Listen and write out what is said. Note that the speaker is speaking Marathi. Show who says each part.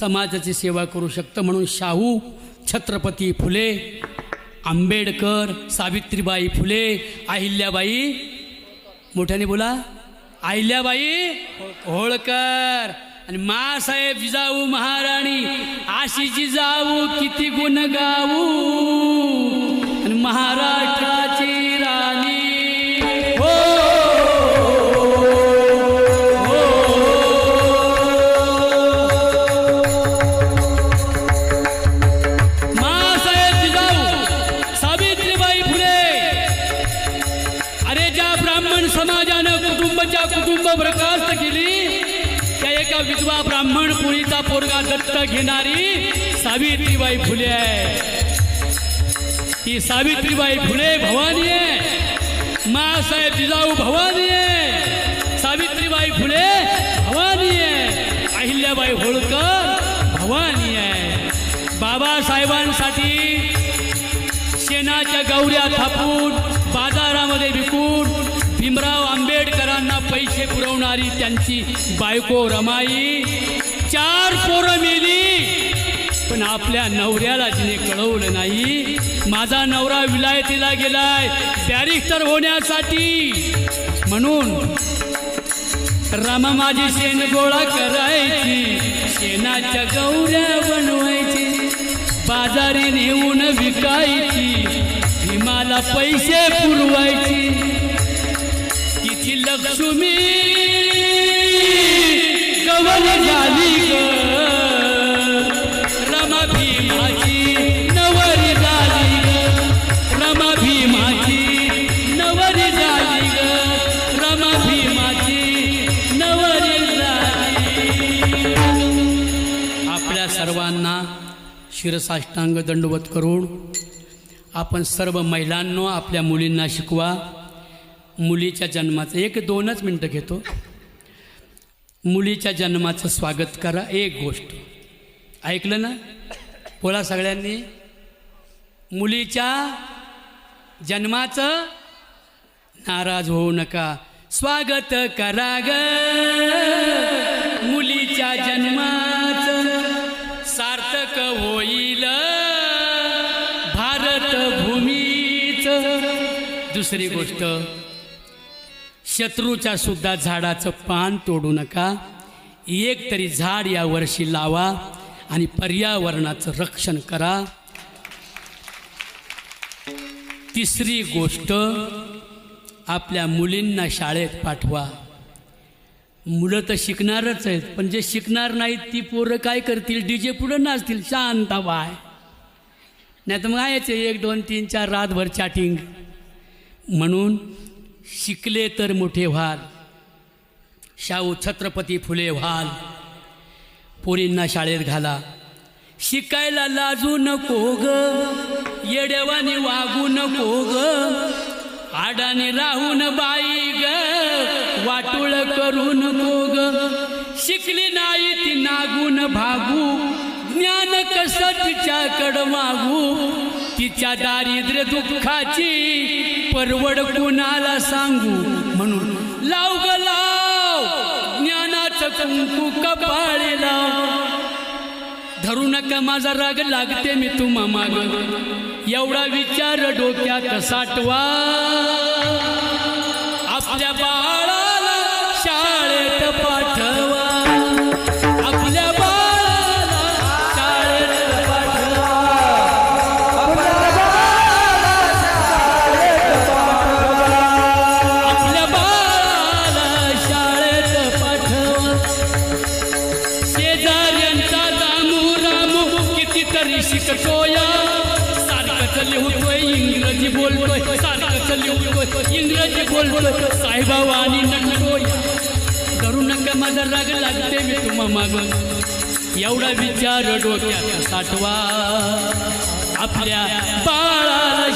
Speaker 1: समाजाची सेवा करू शकतं म्हणून शाहू छत्रपती फुले आंबेडकर सावित्रीबाई फुले अहिल्याबाई मोठ्याने बोला अहिल्याबाई होळकर. आणि मासाहेब जिजाऊ महाराणी आशी जिजाऊ किती गुण गाऊ आणि महाराज बरखास्त केली. त्या एका विधवा ब्राह्मण पुळीचा पोरगा दत्त घेणारी सावित्रीबाई फुले आहे. ती सावित्रीबाई फुले भवानी आहे. मासाहेब जिजाऊ भवानी आहे. सावित्रीबाई फुले भवानी आहे. अहिल्याबाई होळकर भवानी आहे. बाबासाहेबांसाठी शेणाच्या गौऱ्या थापून बाजारामध्ये विकून भीमराव आंबेडकरांना पैसे पुरवणारी त्यांची बायको रमाई. चार पोरं मेली. पण आपल्या नवऱ्याला तिने कळवलं नाही. माझा नवरा विलायतीला गेलाय. बॅरिस्टर होण्यासाठी. म्हणून रामा माझी शेण गोळा करायची. शेणाच्या गौऱ्या बनवायची. बाजारी नेऊन विकायची. हिमाला पैसे पुरवायची. लक्ष्मी गवन झाली ग. रमा भीमाची नवरी झाली ग. रमा भीमाची नवरी झाली रमा भीमाची नवरी झाली. आपल्या सर्वांना शिरसाष्टांग दंडवत करून आपण सर्व महिलांनो आपल्या मुलींना शिकवा. मुलीच्या जन्माचं एक दोनच मिनटं घेतो. मुलीच्या जन्माचं स्वागत करा एक गोष्ट. ऐकलं ना? बोला सगळ्यांनी. मुलीच्या जन्माचं नाराज होऊ नका. स्वागत करा ग. मुलीच्या जन्माचं सार्थक होईल. भारत भूमीच दुसरी गोष्ट. शत्रूच्या सुद्धा झाडाचं पान तोडू नका. एक तरी झाड या वर्षी लावा आणि पर्यावरणाचं रक्षण करा. तिसरी गोष्ट आपल्या मुलींना शाळेत पाठवा. मुलं तर शिकणारच आहेत पण जे शिकणार नाहीत ती पोरं काय करतील? डी जे पुढं नाचतील. शांत बाय नाही तर मग आहेच आहे, एक दोन तीन चार रातभर चॅटिंग म्हणून शिकले तर मोठे व्हाल. शाहू छत्रपती फुले व्हाल. पोरींना शाळेत घाला. शिकायला लाजू नको ग. येडेवाने वागू नको ग. आडाने राहून बाई ग. वाटुळ करू नको ग. शिकली नाही ती नागून भागू. ज्ञान कसं तिच्याकडं मागू? तिच्या दारिद्र्य दुःखाची परवड कुणाला सांगू म्हणून. लाव ग लाव ज्ञानाचं कुंकू कपाळे लाव. धरू नका माझा राग लागते मी तुम्हा माग. एवढा विचार डोक्यात साठवा. आपल्या बा शिकतोया सारखं लिहतोय इंग्रजी बोलतोय सारखं लिहतोय इंग्रजी बोलतोय साहेबावा आणि नटतोय. करू नका माझा राग लागते मी तुम्हा माग. एवढा विचार डोक्यात साठवा. आपल्या बाळाला